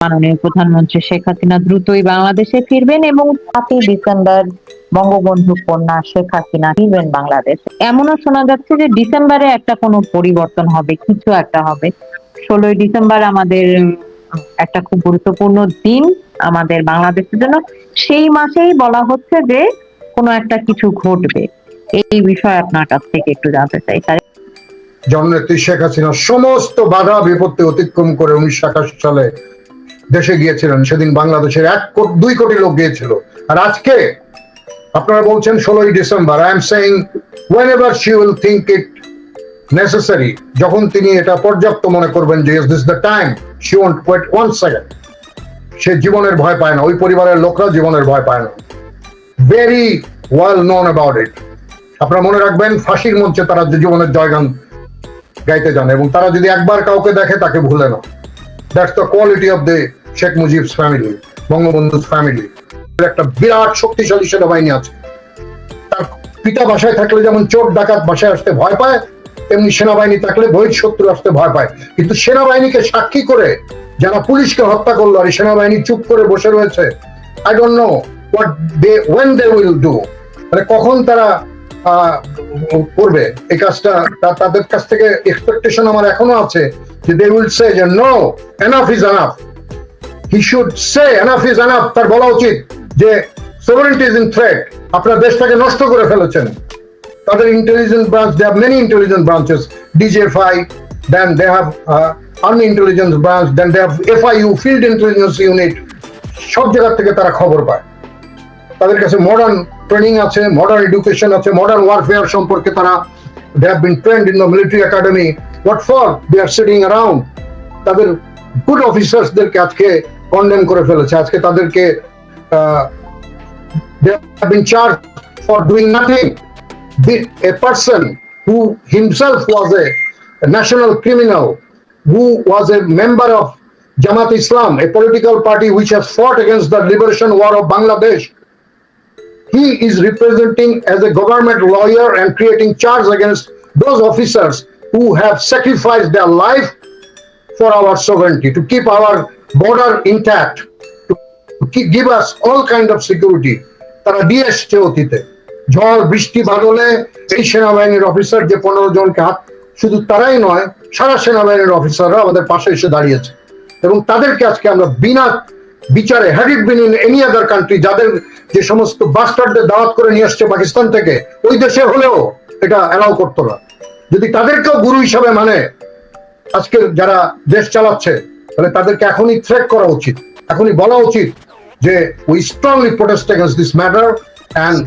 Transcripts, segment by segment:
মাননীয় প্রধানমন্ত্রী শেখ হাসিনা দ্রুতই বাংলাদেশে ফিরবেন এবং সাতই ডিসেম্বর বঙ্গবন্ধু কন্যা শেখ হাসিনা ফিরবেন বাংলাদেশ। এমনও শোনা যাচ্ছে যে ডিসেম্বরে একটা কোনো পরিবর্তন হবে, কিছু একটা হবে। ষোলোই ডিসেম্বর আমাদের একটা খুব গুরুত্বপূর্ণ দিন আমাদের বাংলাদেশের জন্য। সেই মাসেই বলা হচ্ছে যে কোনো একটা কিছু ঘটবে। এই বিষয়ে আপনার কাছ থেকে একটু জানতে চাই। স্যার জননেত্রী শেখ হাসিনা সমস্ত বাধা বিপত্তি অতিক্রম করে উনিশশো একাশি সালে দেশে গিয়েছিলেন, সেদিন বাংলাদেশের এক দুই কোটি লোক গিয়েছিল। আর আজকে আপনারা বলছেন ষোলোই December. I am saying whenever she will think it necessary যখন তিনি এটা পর্যাপ্ত মনে করবেন যে is this the time she want wait one second সে জীবনের ভয় পায় না, ওই পরিবারের লোকরা জীবনের ভয় পায় না। Very well known about it আপনারা মনে রাখবেন, ফাঁসির মঞ্চে তারা যে জীবনের জয়গান গাইতে যান, এবং তারা যদি একবার কাউকে দেখে, তাকে ভুলে না। That's the quality of the Sheikh Mujib's family বঙ্গবন্ধুর ফ্যামিলি একটা বিরাট শক্তিশালী সেনাবাহিনী আছে। তার পিতা বাসায় থাকলে যেমন চোর ডাকাত বাসায় আসতে ভয় পায়, তেমনি সেনাবাহিনী থাকলে বহির শত্রু আসতে ভয় পায়। কিন্তু সেনাবাহিনীকে সাক্ষী করে যারা পুলিশকে হত্যা করল আর সেনাবাহিনী চুপ করে বসে রয়েছে I don't know what they when they will do মানে কখন তারা করবে? এই কাজটা তাদের কাছ থেকে এক্সপেকটেশন আমার এখনও আছে যে দে উইল সে যে no enough is enough he should say enough is enough তার বলা উচিত যে সোভারেন্টি ইজ ইন থ্রেট আপনার দেশটাকে নষ্ট করে ফেলেছেন। তাদের intelligence branch they have many intelligence branches DGFI then they have army intelligence branch then they have FIU field intelligence unit সব জায়গা থেকে তারা খবর পায়। তাদের কাছে মডার্ন ট্রেনিং আছে মডার্ন এডুকেশন আছে মডার্ন ওয়ারফেয়ার সম্পর্কে তারা they have been trained in the military academy what for they are sitting around তাদের গুড অফিসার্সদেরকে আজকে কন্ডেম করে ফেলেছে আজকে তাদেরকে they have been charged for doing nothing. The- A person who himself was a, a national criminal, who was a member of Jamaat Islam, a political party which has fought against the liberation war of Bangladesh. He is representing as a government lawyer and creating charge against those officers who have sacrificed their life for our sovereignty, to keep our border intact, to give us all kind of security. তারা দিয়ে এসছে অতীতে। ঝড় বৃষ্টি বাদলে এই সেনাবাহিনীর officer যে পনেরো জনকে হাত শুধু তারাই নয় সারা সেনাবাহিনীর অফিসাররা আমাদের পাশে এসে দাঁড়িয়েছে। এবং তাদেরকে আজকে আমরা বিনা বিচারে it been in any other country যাদের যে সমস্ত বাস্টারদের দাওয়াত করে নিয়ে আসছে পাকিস্তান থেকে ওই দেশে হলেও এটা অ্যালাউ করতো না। যদি তাদেরকেও গুরু হিসাবে মানে আজকে যারা দেশ চালাচ্ছে তাহলে তাদেরকে এখনই থ্রেট করা উচিত। এখনই বলা উচিত যে we strongly protest against this matter and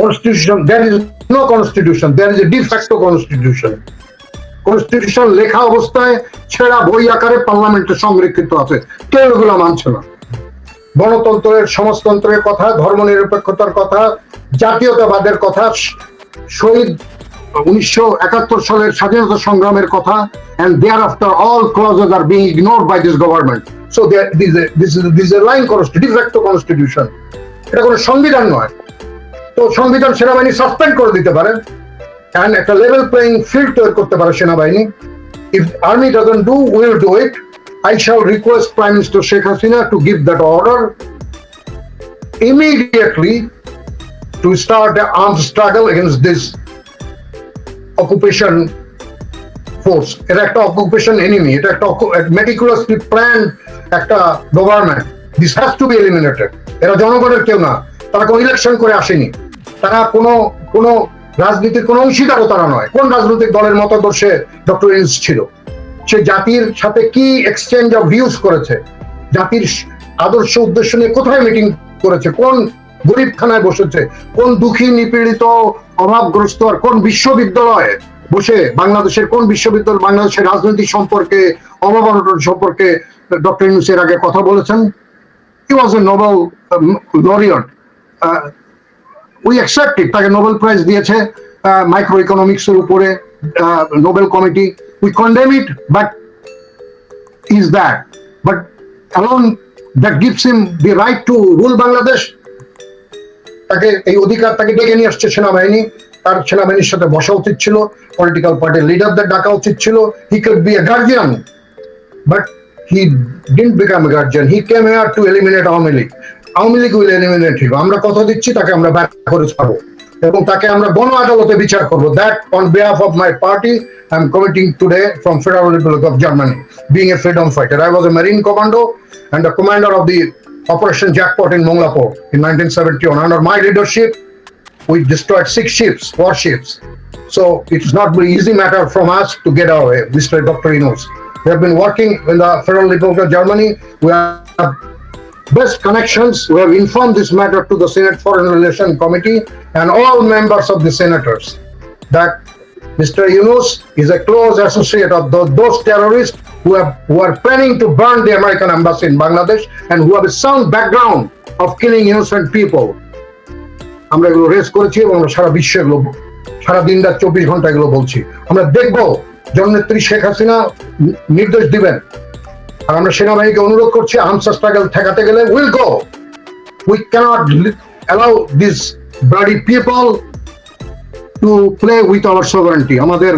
constitution there is no constitution there is a de facto constitution constitution লেখা অবস্থায় ছেঁড়া বই আকারে পার্লামেন্টে সংরক্ষিত আছে, কেউ এগুলো মানছে না। গণতন্ত্রের, সমাজতন্ত্রের কথা, ধর্মনিরপেক্ষতার কথা, জাতীয়তাবাদের কথা, শহীদ উনিশশো একাত্তর সালের স্বাধীনতা সংগ্রামের কথা by this government. So there, this, is a, this, is, this is a lying constitution, de facto এটা কোনো সংবিধান নয় তো সংবিধান সেনাবাহিনী সাসপেন্ড করে দিতে পারে and একটা লেভেল প্লেইং ফিল্ড তৈরি করতে পারে সেনাবাহিনী if army doesn't do will do it i shall request prime minister sheikh hasina to give that order immediately to start an armed struggle against occupation force. এটা একটা occupation enemy এটা একটা meticulously plan একটা government this has to be eliminated এরা জনগণের কেউ না। তারা কোনো ইলেকশন করে আসেনি। তারা কোনো কোনো রাজনীতির কোনো অংশীদারও তারা নয়। কোন রাজনৈতিক দলের মতাদর্শে ডক্টর ইনস ছিল? সে জাতির সাথে কি এক্সচেঞ্জ অফ ভিউজ করেছে? জাতির আদর্শ উদ্দেশ্য নিয়ে কোথায় মিটিং করেছে? কোন গরিবখানায় বসেছে? কোন দুঃখী নিপীড়িত অভাবগ্রস্ত আর কোন বিশ্ববিদ্যালয়ে বসে বাংলাদেশের কোন বিশ্ববিদ্যালয় বাংলাদেশের রাজনৈতিক সম্পর্কে অভাব অনটন সম্পর্কে ডক্টর ইউনুসের আগে কথা বলেছেন he was a Nobel laureate we accept it তাকে নোবেল প্রাইজ দিয়েছে মাইক্রো ইকোনমিক্স এর উপরে Nobel committee we condemn it but is that. But alone, that gives him the right to rule Bangladesh. তাকে এই অধিকার তাকে ডেকে নিয়ে আসছে সেনাবাহিনী। তার সেনাবাহিনীর সাথে বসা উচিত ছিল। পলিটিক্যাল পার্টির লিডারদের ডাকা উচিত ছিল। He could be a guardian but he didn't become a guardian. He came here to eliminate Awami League Awami League will eliminate him আমরা কথা দিচ্ছি, তাকে আমরা ব্যাক করে ছাড়বো। এবং তাকে আমরা গণ আদালতে বিচার করব। That on behalf of my party I am committing today from federal republic of Germany being a freedom fighter I was a marine commando and the commander of the Operation Jackpot in Monglapur in 1971. Under my leadership, we destroyed six ships, warships. So it is not an easy matter from us to get away, Mr. Dr. Inos. We have been working in the Federal Republic of Germany. We have best connections. We have informed this matter to the Senate Foreign Relations Committee and all members of the senators that Mr. Yunus is a close associate of tho- those terrorists who have, who are planning to burn the American embassy in Bangladesh and who have a sound background of killing innocent people. আমরা এগুলো race করেছি এবং আমরা সারা বিশ্বে এগুলো, সারা দিন রাত চব্বিশ ঘণ্টা এগুলো বলছি। আমরা দেখব জননেত্রী শেখ হাসিনা নির্দেশ দিবেন। আর আমরা সেনাবাহিনীকে অনুরোধ করছি আনসার স্ট্রাগল ঠেকাতে গেলে will go we cannot allow this bloody people to play with our sovereignty আমাদের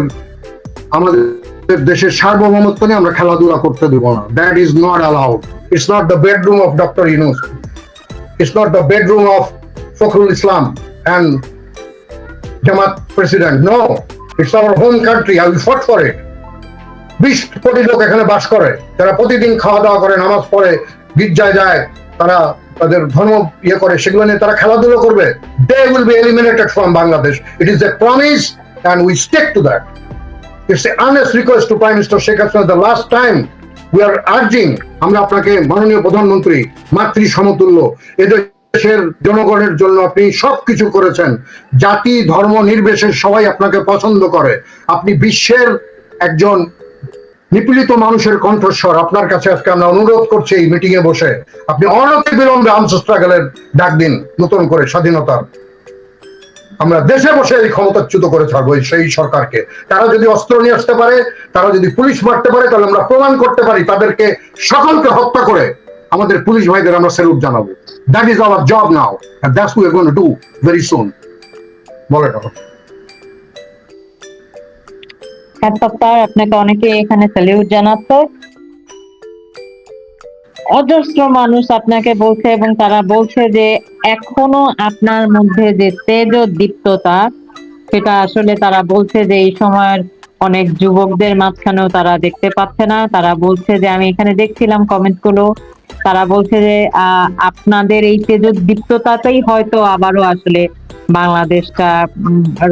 আমাদের দেশের সার্বভৌমত্ব নিয়ে আমরা খেলাধুলা করতে দেবো না। That is not allowed it's not the bedroom of doctor Yunus it's not the bedroom of Fakhrul Islam and Jamaat president no it's our home country I will fight for it বিশ কোটি লোক এখানে বাস করে। যারা প্রতিদিন খাওয়া দাওয়া করে, নামাজ পড়ে, গির্জায় যায়, তারা তাদের ধর্ম ইয়ে করে, সেগুলো নিয়ে তারা খেলাধুলো করবে। They will be eliminated from Bangladesh it is a promise and we stake to that it's a earnest request to prime minister Sheikh Hasina the last time we are urging আমরা আপনাকে মাননীয় প্রধানমন্ত্রী মাতৃ সমতুল্য এদেশের জনগণের জন্য আপনি সবকিছু করেছেন। জাতি, ধর্ম, নির্বিশেষে সবাই আপনাকে পছন্দ করে। আপনি বিশ্বের একজন নিপীড়িত মানুষের কণ্ঠস্বর। আপনার কাছে আজকে আমরা অনুরোধ করছি এই মিটিং এ বসে। আপনি অনতি বিলম্বে আর্মস স্ট্রাগলের ডাক দিন, নতুন করে স্বাধীনতা আমরা দেশে বসে এই ক্ষমতাচ্যুত করে ছাড়বো সেই সরকারকে। তারা যদি অস্ত্র নিয়ে আসতে পারে, তারা যদি পুলিশ মারতে পারে, তাহলে আমরা প্রমাণ করতে পারি তাদেরকে সকলকে হত্যা করে আমাদের পুলিশ ভাইদের আমরা স্যালুট জানাব। That is our job now that's we gonna do very soon বলে আপনাকে অনেকে এখানে স্যালিউট জানাচ্ছে। অজস্র মানুষ আপনাকে বলছে এবং তারা বলছে যে এখনও আপনার মধ্যে যে তেজ দীপ্ততা সেটা আসলে তারা বলছে যে এই সময়ের অনেক যুবকদের মাঝখানেও তারা দেখতে পাচ্ছে না। তারা বলছে যে, আমি এখানে দেখছিলাম কমেন্টগুলো তারা বলছে যে আপনাদের এই তেজ দীপ্ততাতেই হয়তো আবারও আসলে বাংলাদেশটা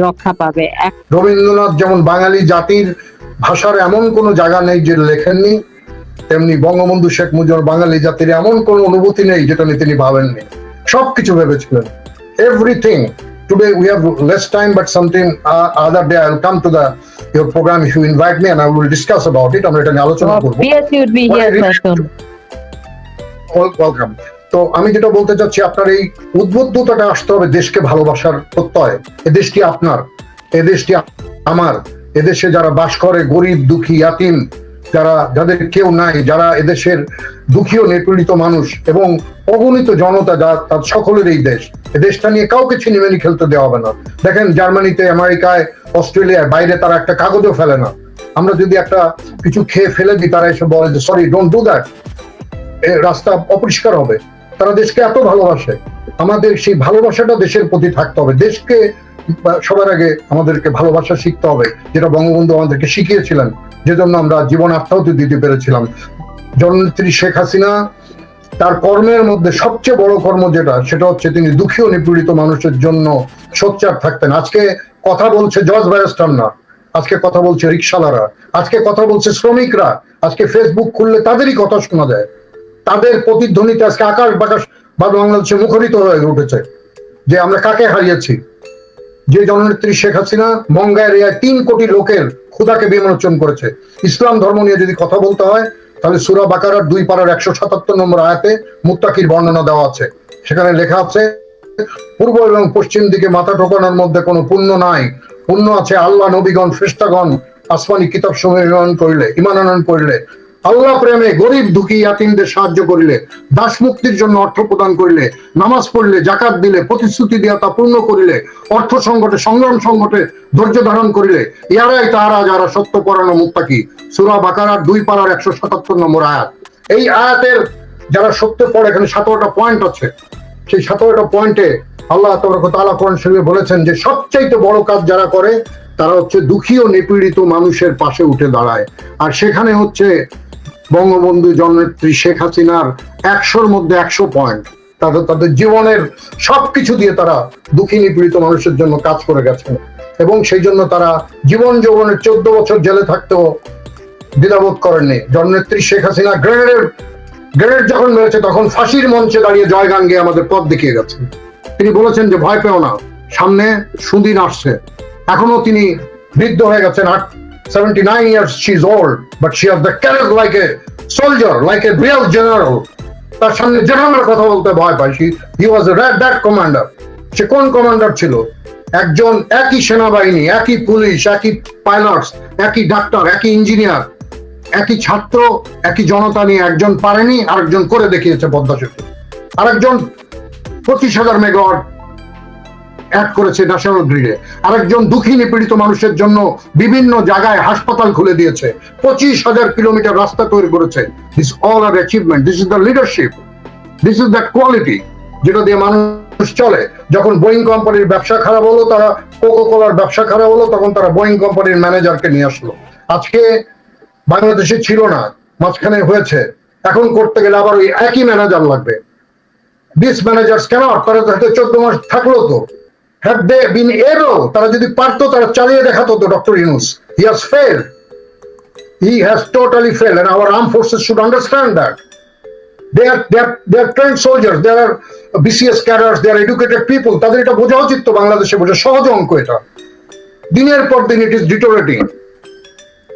রক্ষা পাবে। রবীন্দ্রনাথ যেমন বাঙালি জাতির ভাষার এমন কোনো জায়গা নেই যে লেখেননি। তেমনি বঙ্গবন্ধু শেখ মুজিবুর বাঙালি জাতির এমন কোনো অনুভূতি নেই যেটা নিয়ে তিনি ভাবেননি। সবকিছু ভেবেছিলেন। Everything today we have less time but something other day I will come to the your programme if you invite me and I will discuss about it আমরা এটা নিয়ে আলোচনা করব। sir, soon. ওয়েলকাম তো আমি যেটা বলতে চাচ্ছি আপনার এই উদ্বুদ্ধতাটা আসতে হবে দেশকে ভালোবাসার প্রত্যয়। এ দেশটি আপনার এ দেশটি আমার এদেশে যারা বাস করে গরিব দুঃখী ইয়াতিম যারা, যাদের কেউ নাই, যারা এদেশের দুঃখী ও নিপীড়িত মানুষ এবং অগণিত জনতা যা তার সকলের এই দেশ, এ দেশটা নিয়ে কাউকে ছিনিমিনি খেলতে দেওয়া হবে না। দেখেন, জার্মানিতে, আমেরিকায়, অস্ট্রেলিয়ায় বাইরে তারা একটা কাগজও ফেলে না। আমরা যদি একটা কিছু খেয়ে ফেলে দিই, তারা এসে বলে যে সরি ডোন্ট ডু দ্যাট রাস্তা অপরিষ্কার হবে। তারা দেশকে এত ভালোবাসে। আমাদের সেই ভালোবাসাটা দেশের প্রতি থাকতে হবে। দেশকে সবার আগে আমাদেরকে ভালোবাসা শিখতে হবে, যেটা বঙ্গবন্ধু আমাদেরকে শিখিয়েছিলেন। যে জন্য আমরা জীবন আত্মাহুতি দিতে পেরেছিলাম। জননেত্রী শেখ হাসিনা, তার কর্মের মধ্যে সবচেয়ে বড় কর্ম যেটা, সেটা হচ্ছে তিনি দুঃখী ও নিপীড়িত মানুষের জন্য সোচ্চার থাকতেন। আজকে কথা বলছে জজ ব্যারিস্টার না আজকে কথা বলছে রিক্সাওয়ালারা আজকে কথা বলছে শ্রমিকরা, আজকে ফেসবুক খুললে তাদেরই কথা শোনা যায়। তাদের প্রতিধ্বনিতে আজকে আকাশ বাকাশ বা বাংলাদেশে মুখরিত হয়ে উঠেছে, যে আমরা কাকে হারিয়েছি? যে জননেত্রী শেখ হাসিনা মঙ্গায়ের এরিয়ায় তিন কোটি লোকের ক্ষুদাকে বিমোচন করেছে। ইসলাম ধর্ম নিয়ে যদি কথা বলতে হয়, তাহলে সুরা বাকারার দুই পাড়ার একশো সাতাত্তর নম্বর আয়াতে মুত্তাকির বর্ণনা দেওয়া আছে। সেখানে লেখা আছে, পূর্ব এবং পশ্চিম দিকে মাথা ঠোকানোর মধ্যে কোনো পুণ্য নাই। পুণ্য আছে আল্লাহ, নবীগণ ফেস্তাগণ আসমানি কিতাব সময় করিলে ইমান আনয়ন করিলে। আল্লাহ প্রেমে গরিব দুঃখী ইয়াতিমদের সাহায্য করিলে, দাস মুক্তির জন্য অর্থ প্রদান করিলে, নামাজ পড়লে, জাকাত দিলে, প্রতিশ্রুতি দিয়া তা পূর্ণ করিলে, অর্থ সংকটে, সংগ্রাম সংকটে ধৈর্য ধারণ করিলে, ইয়ারাই তাহারা যারা সত্য পরানো মুক্তাকি সুরা বাকারার দুই পাড়ার একশো সাতাত্তর নম্বর আয়াত। এই আয়াতের যারা সত্য পড়ে, এখানে সতেরোটা পয়েন্ট আছে। সেই সতেরোটা পয়েন্টে আল্লাহ তালা কোরআন শরীফে বলেছেন যে, সবচাইতে বড় কাজ যারা করে, তারা হচ্ছে দুঃখী ও নিপীড়িত মানুষের পাশে উঠে দাঁড়ায়। আর সেখানে হচ্ছে বঙ্গবন্ধু জননেত্রী শেখ হাসিনার একশোর মধ্যে একশো পয়েন্ট তাদের তাদের জীবনের সবকিছু দিয়ে তারা দুঃখী নিপীড়িত মানুষের জন্য কাজ করে গেছেন। এবং সেই জন্য তারা জীবন যৌবনের চোদ্দ বছর জেলে থাকতেও দ্বিধাবোধ করেননি। জননেত্রী শেখ হাসিনা গ্রেনেডের গ্রেনেড যখন মেরেছে, তখন ফাঁসির মঞ্চে দাঁড়িয়ে জয়গান গিয়ে আমাদের পথ দেখিয়ে গেছেন। তিনি বলেছেন যে ভয় পেও না, সামনে সুদিন আসছে। এখনও তিনি বৃদ্ধ হয়ে গেছেন, আট seventy nine years she is old but she has the courage like a soldier like a real general তার সামনে জেনারেলের কথা বলতে ভয় পায়। He was a red that commander সে কোন কমান্ডার ছিল? একজন একই সেনাবাহিনী, একই পুলিশ, একই পাইলটস একই ডাক্তার একই ইঞ্জিনিয়ার একই ছাত্র, একই জনতা নিয়ে একজন পারেনি, আরেকজন করে দেখিয়েছে পদ্মা সেতু। আরেকজন পঁচিশ হাজার মেগাওয়াট অ্যাড করেছে ন্যাশনাল গ্রিডে আরেকজন দুঃখী নিপীড়িত মানুষের জন্য বিভিন্ন জায়গায় হাসপাতাল খুলে দিয়েছে। পঁচিশ হাজার কিলোমিটার রাস্তা তৈরি করেছে। This all are achievement this is the leadership this is that quality যেটা দিয়ে মানুষ চলে। যখন বোয়িং কোম্পানির ব্যবসা খারাপ হলো, তারা কোকো কোলার ব্যবসা খারাপ হলো, তখন তারা বোয়িং কোম্পানির ম্যানেজারকে নিয়ে আসলো। আজকে বাংলাদেশে ছিল না, মাঝখানে হয়েছে। এখন করতে গেলে আবার ওই একই ম্যানেজার লাগবে। দিস ম্যানেজার কেন? তারা চোদ্দ মাস থাকল তো। হ্যাভ দে বিন এরো, তারা যদি পারতো, তারা চালিয়ে দেখাতো তো doctor Yunus. He has fail he has totally fail armed forces should understand that. They are they are they are trained soldiers, they are BCS cadres they are educated people, তাদের এটা বোঝা উচিত তো বাংলাদেশে বোঝা, সহজ অঙ্ক এটা। দিনের পর দিন it is deteriorating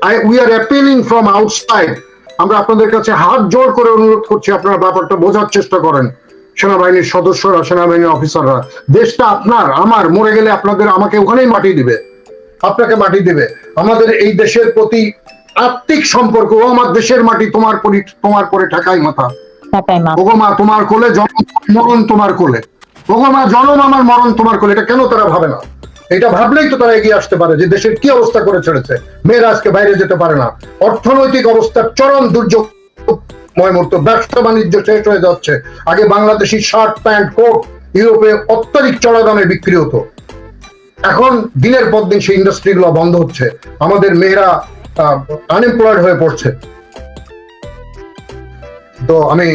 I we are appealing from outside আমরা আপনাদের কাছে হাত জোর করে অনুরোধ করছি, আপনারা ব্যাপারটা বোঝার চেষ্টা করেন। সেনাবাহিনীর সদস্যরা সেনাবাহিনীর অফিসাররা দেশটা আপনার আমার মরে গেলে আপনাদের আমাকে ওখানেই মাটি দিবে। আপনাকে মাটি দিবে। আমাদের এই দেশের প্রতি আত্মিক সম্পর্ক ও আমার দেশের মাটি তোমার পরি তোমার পরে ঠাকাই মাথা। ওগো মা তোমার কোলে জন্ম মরণ তোমার কোলে। ওগো মা জনম আমার মরণ তোমার কোলে। এটা কেন তারা ভাবে না? এটা ভাবলেই তো তারা এগিয়ে আসতে পারে যে দেশের কি অবস্থা করে ছেড়েছে মেয়েরা আজকে বাইরে যেতে পারে না। অর্থনৈতিক অবস্থার চরম দুর্যোগ ময় মুহূর্ত ব্যবসা বাণিজ্য শেষ হয়ে যাচ্ছে। আগে বাংলাদেশি শার্ট, প্যান্ট, কোট ইউরোপে অত্যাধিক চড়া দামে বিক্রি হতো। এখন দিনের পর দিন সেই ইন্ডাস্ট্রিগুলো বন্ধ হচ্ছে। আমাদের মেয়েরা আনএমপ্লয়েড হয়ে পড়ছে। তো আমি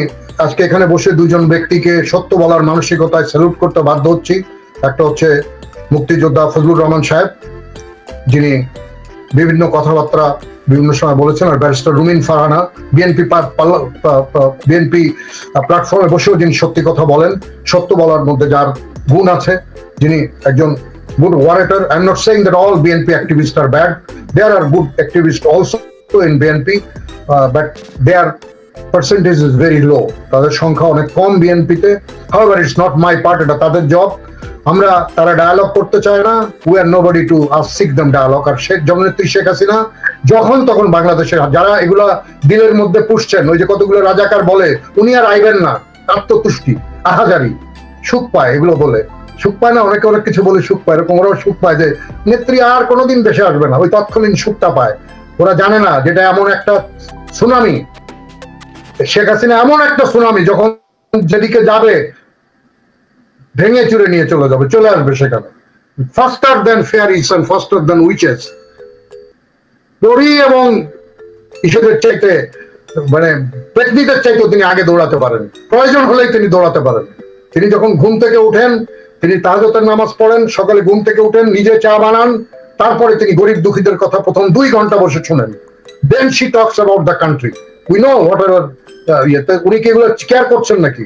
আজকে এখানে বসে দুজন ব্যক্তিকে সত্য বলার মানসিকতায় স্যালুট করতে বাধ্য হচ্ছি। একটা হচ্ছে মুক্তিযোদ্ধা ফজলুর রহমান সাহেব, যিনি বিভিন্ন কথাবার্তা বিভিন্ন সময় বলেছেন, আর barrister Rumin Farhana BNP BNP প্ল্যাটফর্মে বসেও যিনি সত্যি কথা বলেন, সত্য বলার মধ্যে যার গুণ আছে, যিনি একজন orator I am not saying that all BNP activist are bad there are good activist also in BNP but their percentage is very low তাদের সংখ্যা অনেক কম বিএনপিতে however it's not my part এটা তাদের জব আমরা তারা ডায়ালগ করতে চায় না। We are nobody to seek them dialogue আর শেখ জননেত্রী শেখ হাসিনা যখন তখন বাংলাদেশের যারা এগুলা দিলের মধ্যে পুষছেন, ওই যে কতগুলো রাজাকার বলে, উনি আর আইবেন না। আত্মতুষ্টি, আহাজারি, সুখ পায়, এগুলো বলে। সুখ পায় না, অনেকে অনেক কিছু বলে সুখ পায়। এরকম ওরাও সুখ পায় যে, নেত্রী আর কোনোদিন দেশে আসবে না। ওই তৎকালীন সুখটা পায়। ওরা জানে না যেটা এমন একটা সুনামি। শেখ হাসিনা এমন একটা সুনামি, যখন যেদিকে যাবে ভেঙে চুরে নিয়ে চলে যাবে, চলে আসবে সেখানে। Faster than fairies and faster than witches পরি এবং ইসেদের চাইতে মানে ব্যক্তিদের চাইতেও তিনি আগে দৌড়াতে পারেন। প্রয়োজন হলেই তিনি দৌড়াতে পারেন। তিনি যখন ঘুম থেকে উঠেন তিনি তাহাজতের নামাজ পড়েন, সকালে ঘুম থেকে উঠেন, নিজে চা বানান, তারপরে তিনি গরিব দুঃখীদের কথা প্রথম দুই ঘণ্টা বসে শুনেন। Then she talks about the country we know whatever উনি কি এগুলো কেয়ার করছেন নাকি?